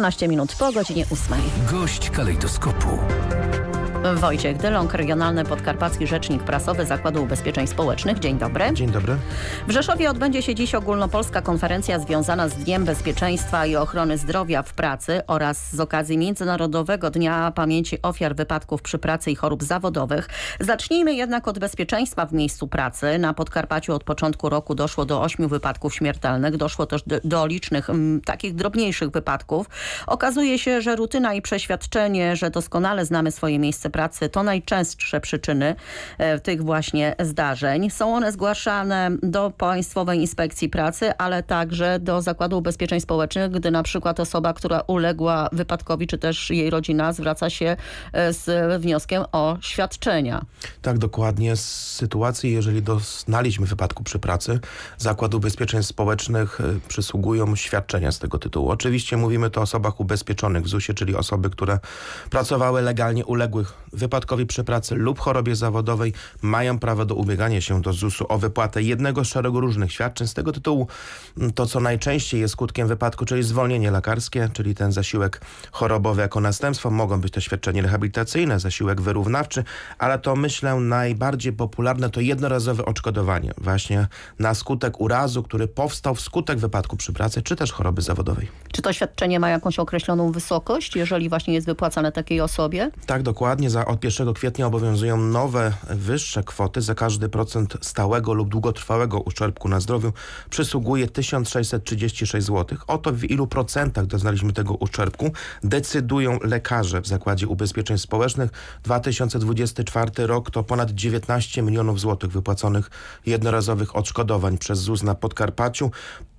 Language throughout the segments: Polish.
14 minut po godzinie 8. Gość kalejdoskopu. Wojciech Dyląg, regionalny podkarpacki rzecznik prasowy Zakładu Ubezpieczeń Społecznych. Dzień dobry. Dzień dobry. W Rzeszowie odbędzie się dziś ogólnopolska konferencja związana z Dniem Bezpieczeństwa i Ochrony Zdrowia w Pracy oraz z okazji Międzynarodowego Dnia Pamięci Ofiar Wypadków przy Pracy i Chorób Zawodowych. Zacznijmy jednak od bezpieczeństwa w miejscu pracy. Na Podkarpaciu od początku roku doszło do ośmiu wypadków śmiertelnych. Doszło też do, do licznych m, takich drobniejszych wypadków. Okazuje się, że rutyna i przeświadczenie, że doskonale znamy swoje miejsce pracy to najczęstsze przyczyny e, tych właśnie zdarzeń. Są one zgłaszane do Państwowej Inspekcji Pracy, ale także do Zakładu Ubezpieczeń Społecznych, gdy na przykład osoba, która uległa wypadkowi, czy też jej rodzina zwraca się e, z wnioskiem o świadczenia. Tak, dokładnie. Z sytuacji, jeżeli doznaliśmy wypadku przy pracy, Zakład Ubezpieczeń Społecznych y, przysługują świadczenia z tego tytułu. Oczywiście mówimy tu o osobach ubezpieczonych w ZUS-ie, czyli osoby, które pracowały legalnie, uległy wypadkowi przy pracy lub chorobie zawodowej, mają prawo do ubiegania się do ZUS-u o wypłatę jednego z szeregu różnych świadczeń. Z tego tytułu to, co najczęściej jest skutkiem wypadku, czyli zwolnienie lekarskie, czyli ten zasiłek chorobowy jako następstwo. Mogą być to świadczenie rehabilitacyjne, zasiłek wyrównawczy, ale to myślę najbardziej popularne to jednorazowe odszkodowanie właśnie na skutek urazu, który powstał wskutek wypadku przy pracy, czy też choroby zawodowej. Czy to świadczenie ma jakąś określoną wysokość, jeżeli właśnie jest wypłacane takiej osobie? Tak, dokładnie. Za, od 1 kwietnia obowiązują nowe, wyższe kwoty. Za każdy procent stałego lub długotrwałego uszczerbku na zdrowiu przysługuje 1636 zł. O to w ilu procentach doznaliśmy tego uszczerbku decydują lekarze w Zakładzie Ubezpieczeń Społecznych. 2024 rok to ponad 19 milionów złotych wypłaconych jednorazowych odszkodowań przez ZUS na Podkarpaciu.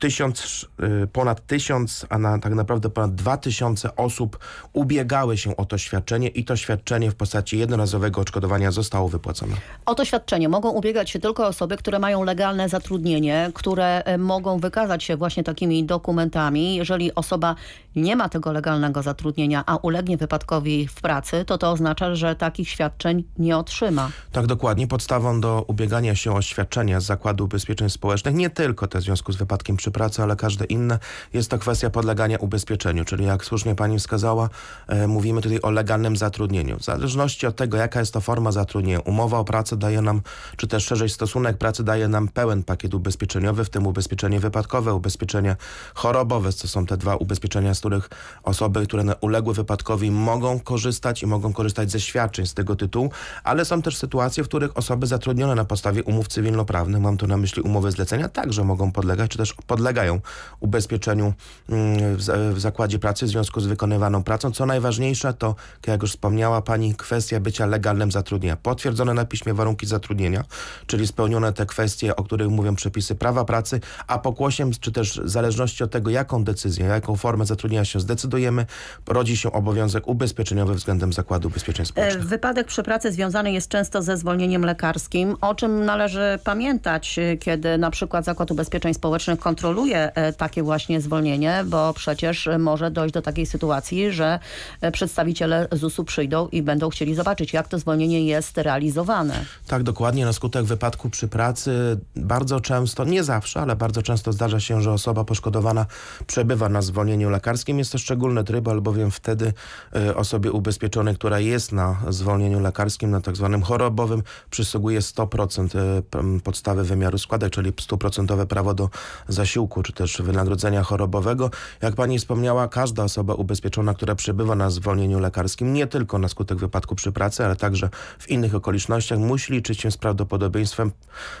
Tysiąc, y, ponad tysiąc, a na, tak naprawdę ponad dwa tysiące osób ubiegały się o to świadczenie i to świadczenie w postaci jednorazowego odszkodowania zostało wypłacone. O to świadczenie mogą ubiegać się tylko osoby, które mają legalne zatrudnienie, które e, mogą wykazać się właśnie takimi dokumentami. Jeżeli osoba nie ma tego legalnego zatrudnienia, a ulegnie wypadkowi w pracy, to to oznacza, że takich świadczeń nie otrzyma. Tak dokładnie. Podstawą do ubiegania się o świadczenia z Zakładu Ubezpieczeń Społecznych, nie tylko te w związku z wypadkiem przy pracy, ale każde inne, jest to kwestia podlegania ubezpieczeniu. Czyli jak słusznie pani wskazała, e, mówimy tutaj o legalnym zatrudnieniu. W zależności od tego, jaka jest to forma zatrudnienia, umowa o pracę daje nam, czy też szerzej stosunek pracy daje nam pełen pakiet ubezpieczeniowy, w tym ubezpieczenie wypadkowe, ubezpieczenie chorobowe. To są te dwa ubezpieczenia, z których osoby, które uległy wypadkowi mogą korzystać i mogą korzystać ze świadczeń z tego tytułu, ale są też sytuacje, w których osoby zatrudnione na podstawie umów cywilnoprawnych, mam tu na myśli umowy zlecenia, także mogą podlegać, czy też podlegają ubezpieczeniu mm, w, za- w zakładzie pracy w związku z wykonywaną pracą. Co najważniejsze to, jak już wspomniała pani, kwestia bycia legalnym zatrudnienia. Potwierdzone na piśmie warunki zatrudnienia, czyli spełnione te kwestie, o których mówią przepisy prawa pracy, a pokłosiem, czy też w zależności od tego, jaką decyzję, jaką formę zatrudnienia się zdecydujemy, rodzi się obowiązek ubezpieczeniowy względem Zakładu Ubezpieczeń E, Społecznych. Wypadek przy pracy związany jest często ze zwolnieniem lekarskim, o czym należy pamiętać, e, kiedy na przykład Zakład Ubezpieczeń Społecznych kontroluje e, takie właśnie zwolnienie, bo przecież e, może dojść do takiej sytuacji, że e, przedstawiciele ZUS-u przyjdą i będą chcieli zobaczyć, jak to zwolnienie jest realizowane. Tak, dokładnie. Na skutek wypadku przy pracy bardzo często, nie zawsze, ale bardzo często zdarza się, że osoba poszkodowana przebywa na zwolnieniu lekarskim. Jest to szczególny tryb, albowiem wtedy y, osobie ubezpieczonej, która jest na zwolnieniu lekarskim, na tak zwanym chorobowym, przysługuje 100% y, p- podstawy wymiaru składek, czyli 100% prawo do zasiłku, czy też wynagrodzenia chorobowego. Jak pani wspomniała, każda osoba ubezpieczona, która przebywa na zwolnieniu lekarskim, nie tylko na skutek wypadku przy pracy, ale także w innych okolicznościach, musi liczyć się z prawdopodobieństwem,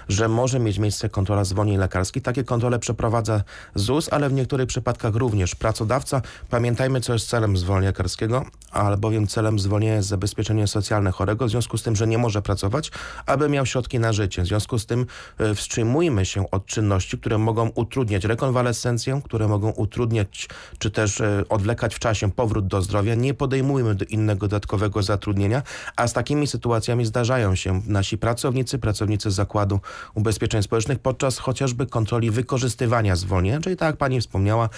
że może mieć miejsce kontrola zwolnień lekarskich. Takie kontrole przeprowadza ZUS, ale w niektórych przypadkach również pracodawca. Pamiętajmy, co jest celem zwolnienia lekarskiego, albowiem celem zwolnienia jest zabezpieczenie socjalne chorego, w związku z tym, że nie może pracować, aby miał środki na życie. W związku z tym e, wstrzymujmy się od czynności, które mogą utrudniać rekonwalescencję, które mogą utrudniać czy też e, odwlekać w czasie powrót do zdrowia. Nie podejmujmy do innego dodatkowego zatrudnienia, a z takimi sytuacjami zdarzają się nasi pracownicy, pracownicy Zakładu Ubezpieczeń Społecznych podczas chociażby kontroli wykorzystywania zwolnienia, czyli tak jak pani wspomniała,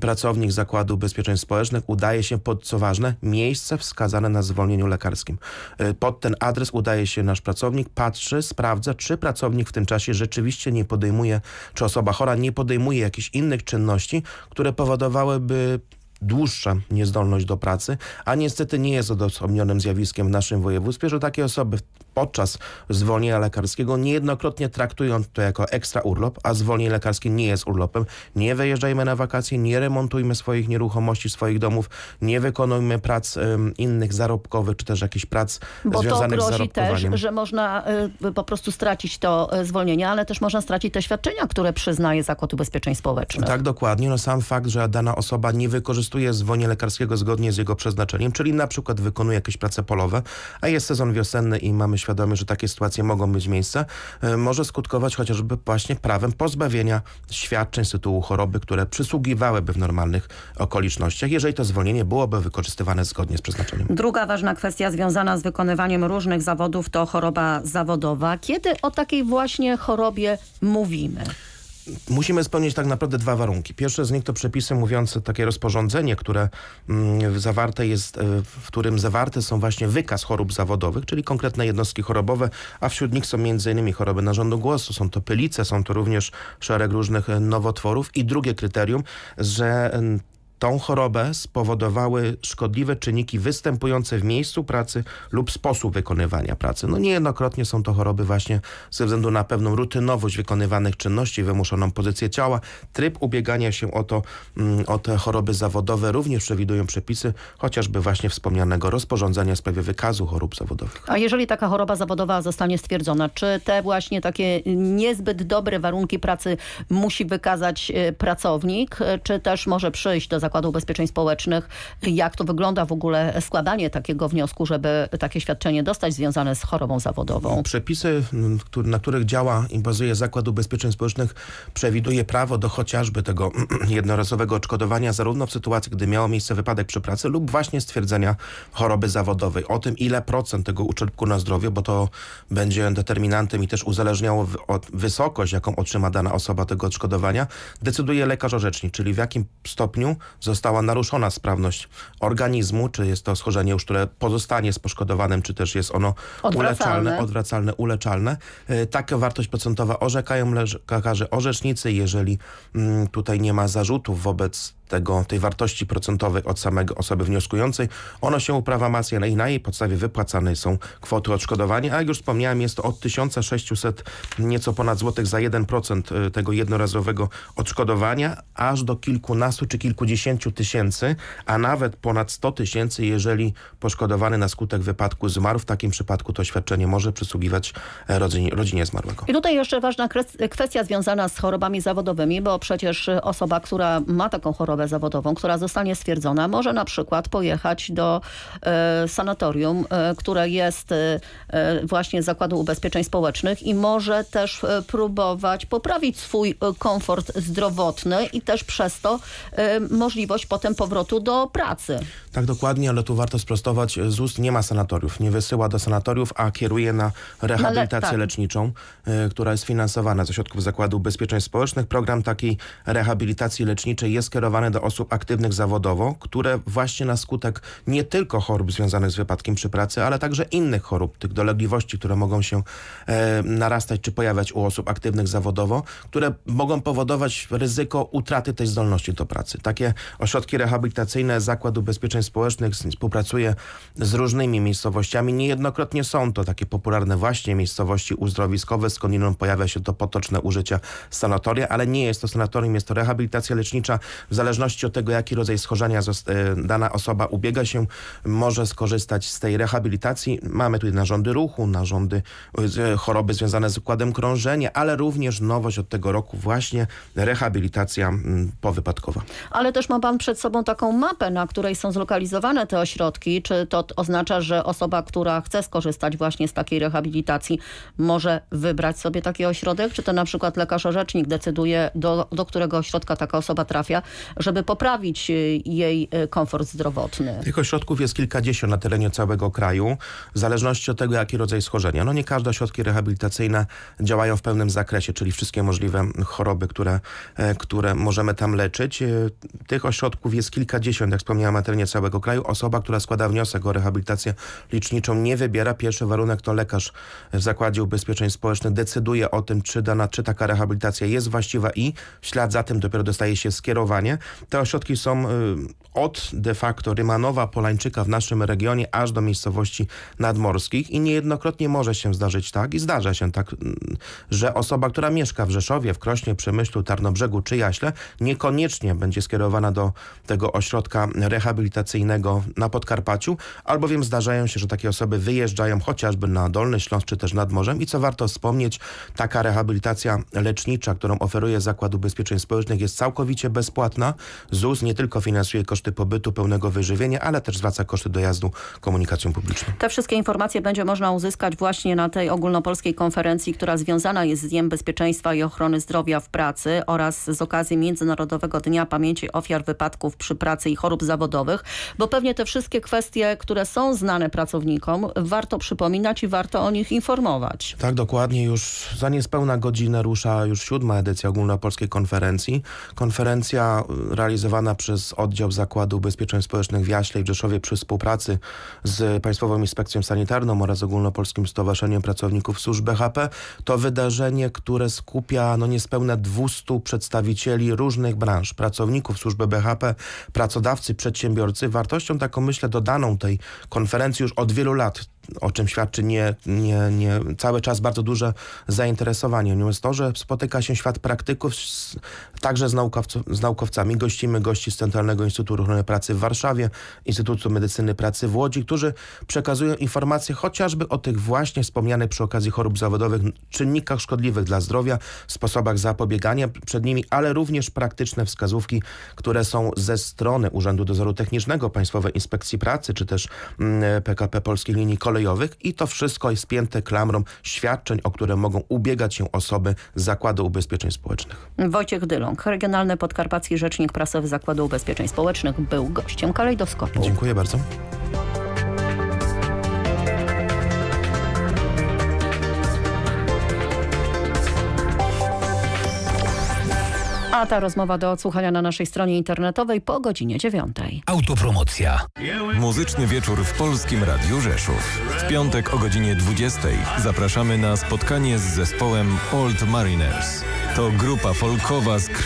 pracownik Zakładu Ubezpieczeń Społecznych udaje się pod, co ważne, miejsce wskazane na zwolnieniu lekarskim. E, Pod ten adres udaje się nasz pracownik, patrzy, sprawdza, czy pracownik w tym czasie rzeczywiście nie podejmuje, czy osoba chora nie podejmuje jakichś innych czynności, które powodowałyby dłuższa niezdolność do pracy, a niestety nie jest odosobnionym zjawiskiem w naszym województwie, że takie osoby podczas zwolnienia lekarskiego niejednokrotnie traktują to jako ekstra urlop, a zwolnienie lekarskie nie jest urlopem. Nie wyjeżdżajmy na wakacje, nie remontujmy swoich nieruchomości, swoich domów, nie wykonujmy prac em, innych zarobkowych, czy też jakichś prac Bo to związanych z grozi też, zarobkowaniem. że można y, po prostu stracić to y, zwolnienie, ale też można stracić te świadczenia, które przyznaje Zakład Ubezpieczeń Społecznych. Tak, dokładnie. No sam fakt, że dana osoba nie wykorzystuje zwolnienia lekarskiego zgodnie z jego przeznaczeniem, czyli na przykład wykonuje jakieś prace polowe, a jest sezon wiosenny i mamy świadomość, że takie sytuacje mogą mieć miejsce, e, może skutkować chociażby właśnie prawem pozbawienia świadczeń z tytułu choroby, które przysługiwałyby w normalnych okolicznościach, jeżeli to zwolnienie byłoby wykorzystywane zgodnie z przeznaczeniem. Druga ważna kwestia związana z wykonywaniem różnych zawodów to choroba zawodowa. Kiedy o takiej właśnie chorobie mówimy? Musimy spełnić tak naprawdę dwa warunki. Pierwsze z nich to przepisy mówiące takie rozporządzenie, które mm, zawarte jest, e, w którym zawarte są właśnie wykaz chorób zawodowych, czyli konkretne jednostki chorobowe, a wśród nich są m.in. choroby narządu głosu, są to pylice, są to również szereg różnych e, nowotworów i drugie kryterium, że tą chorobę spowodowały szkodliwe czynniki występujące w miejscu pracy lub sposób wykonywania pracy. No niejednokrotnie są to choroby właśnie ze względu na pewną rutynowość wykonywanych czynności, wymuszoną pozycję ciała. Tryb ubiegania się o to, mm, o te choroby zawodowe również przewidują przepisy, chociażby właśnie wspomnianego rozporządzenia w sprawie wykazu chorób zawodowych. A jeżeli taka choroba zawodowa zostanie stwierdzona, czy te właśnie takie niezbyt dobre warunki pracy musi wykazać e, pracownik, e, czy też może przyjść do Zakładu Ubezpieczeń Społecznych? Jak to wygląda w ogóle składanie takiego wniosku, żeby takie świadczenie dostać związane z chorobą zawodową? Przepisy, na których działa i bazuje Zakład Ubezpieczeń Społecznych przewiduje prawo do chociażby tego jednorazowego odszkodowania zarówno w sytuacji, gdy miało miejsce wypadek przy pracy lub właśnie stwierdzenia choroby zawodowej. O tym, ile procent tego uszczerbku na zdrowie, bo to będzie determinantem i też uzależniało od wysokość, jaką otrzyma dana osoba tego odszkodowania, decyduje lekarz orzecznik, czyli w jakim stopniu została naruszona sprawność organizmu, czy jest to schorzenie już, które pozostanie z poszkodowanym, czy też jest ono Odwracalne. uleczalne, odwracalne, uleczalne. E, Taka wartość procentowa orzekają lekarze orzecznicy, jeżeli mm, tutaj nie ma zarzutów wobec tego, tej wartości procentowej od samego osoby wnioskującej. Ono się uprawa masy i na jej podstawie wypłacane są kwoty odszkodowania, a jak już wspomniałem, jest to od 1600 nieco ponad złotych za 1% tego jednorazowego odszkodowania, aż do kilkunastu czy kilkudziesięciu tysięcy, a nawet ponad 100 tysięcy, jeżeli poszkodowany na skutek wypadku zmarł. W takim przypadku to świadczenie może przysługiwać e, rodzinie, rodzinie zmarłego. I tutaj jeszcze ważna kwestia związana z chorobami zawodowymi, bo przecież osoba, która ma taką chorobę zawodową, która zostanie stwierdzona, może na przykład pojechać do e, sanatorium, e, które jest e, e, właśnie z Zakładu Ubezpieczeń Społecznych i może też e, próbować poprawić swój e, komfort zdrowotny i też przez to możliwość potem powrotu do pracy. Tak dokładnie, ale tu warto sprostować. ZUS nie ma sanatoriów, nie wysyła do sanatoriów, a kieruje na rehabilitację tak. leczniczą, która jest finansowana ze środków Zakładu Ubezpieczeń Społecznych. Program takiej rehabilitacji leczniczej jest kierowany do osób aktywnych zawodowo, które właśnie na skutek nie tylko chorób związanych z wypadkiem przy pracy, ale także innych chorób, tych dolegliwości, które mogą się e, narastać czy pojawiać u osób aktywnych zawodowo, które mogą powodować ryzyko utraty tej zdolności do pracy. Takie ośrodki rehabilitacyjne Zakład Ubezpieczeń Społecznych współpracuje z różnymi miejscowościami. Niejednokrotnie są to takie popularne właśnie miejscowości uzdrowiskowe, skądinąd pojawia się to potoczne użycia sanatoria, ale nie jest to sanatorium, jest to rehabilitacja lecznicza. W zależności od tego, jaki rodzaj schorzenia e, dana osoba ubiega się, może skorzystać z tej rehabilitacji. Mamy tutaj narządy ruchu, narządy, e, choroby związane z układem krążenia, ale również nowość od tego roku właśnie rehabilitacja powypadkowa. Ale też ma pan przed sobą taką mapę, na której są zlokalizowane te ośrodki. Czy to oznacza, że osoba, która chce skorzystać właśnie z takiej rehabilitacji, może wybrać sobie taki ośrodek? Czy to na przykład lekarz orzecznik decyduje, do, do którego ośrodka taka osoba trafia, żeby poprawić y, jej y, komfort zdrowotny? Tych ośrodków jest kilkadziesiąt na terenie całego kraju, w zależności od tego, jaki rodzaj schorzenia. No nie każde ośrodki rehabilitacyjne działają w pełnym zakresie, czyli wszystkie możliwe choroby, które, e, które możemy tam leczyć. E, Tych ośrodków jest kilkadziesiąt, jak wspomniałem, na terenie całego kraju. Osoba, która składa wniosek o rehabilitację leczniczą nie wybiera. Pierwszy warunek to lekarz w Zakładzie Ubezpieczeń Społecznych decyduje o tym, czy dana, czy taka rehabilitacja jest właściwa i w ślad za tym dopiero dostaje się skierowanie. Te ośrodki są y, od de facto Rymanowa, Polańczyka w naszym regionie, aż do miejscowości nadmorskich i niejednokrotnie może się zdarzyć tak i zdarza się tak, mm, że osoba, która mieszka w Rzeszowie, w Krośnie, Przemyślu, Tarnobrzegu czy Jaśle, niekoniecznie będzie skierowana do tego ośrodka rehabilitacyjnego na Podkarpaciu, albowiem zdarzają się, że takie osoby wyjeżdżają chociażby na Dolny Śląsk czy też nad morzem i co warto wspomnieć, taka rehabilitacja lecznicza, którą oferuje Zakład Ubezpieczeń Społecznych jest całkowicie bezpłatna. ZUS nie tylko finansuje koszty pobytu, pełnego wyżywienia, ale też zwraca koszty dojazdu komunikacją publiczną. Te wszystkie informacje będzie można uzyskać właśnie na tej ogólnopolskiej konferencji, która związana jest z Dniem Bezpieczeństwa i Ochrony Zdrowia w Pracy oraz z okazji Międzynarodowego Dnia Pamięci Ofiar Wypadków przy Pracy i Chorób Zawodowych, bo pewnie te wszystkie kwestie, które są znane pracownikom, warto przypominać i warto o nich informować. Tak, dokładnie. Już za niespełna godzinę rusza już siódma edycja ogólnopolskiej konferencji. Konferencja y, realizowana przez oddział Zakładu Ubezpieczeń Społecznych w Jaśle i w Rzeszowie przy współpracy z Państwową Inspekcją Sanitarną oraz Ogólnopolskim Stowarzyszeniem Pracowników Służb BHP to wydarzenie, które skupia no niespełna 200 przedstawicieli różnych branż, pracowników służby BHP, pracodawcy, przedsiębiorcy. Wartością taką myślę dodaną tej konferencji już od wielu lat o czym świadczy nie, nie, nie, cały czas bardzo duże zainteresowanie. Nią jest to, że spotyka się świat praktyków z, także z, naukowc- z naukowcami. Gościmy gości z Centralnego Instytutu Ochrony Pracy w Warszawie, Instytutu Medycyny Pracy w Łodzi, którzy przekazują informacje chociażby o tych właśnie wspomnianych przy okazji chorób zawodowych czynnikach szkodliwych dla zdrowia, sposobach zapobiegania przed nimi, ale również praktyczne wskazówki, które są ze strony Urzędu Dozoru Technicznego, Państwowej Inspekcji Pracy, czy też mm, PKP Polskich Linii Kolejowych i to wszystko jest spięte klamrą świadczeń, o które mogą ubiegać się osoby z Zakładu Ubezpieczeń Społecznych. Wojciech Dyląg, Regionalny Podkarpacki Rzecznik Prasowy Zakładu Ubezpieczeń Społecznych był gościem Kalejdoskopu. Dziękuję bardzo. A ta rozmowa do odsłuchania na naszej stronie internetowej po godzinie dziewiątej. Autopromocja. Muzyczny wieczór w Polskim Radiu Rzeszów. W piątek o godzinie 20 zapraszamy na spotkanie z zespołem Old Mariners. To grupa folkowa z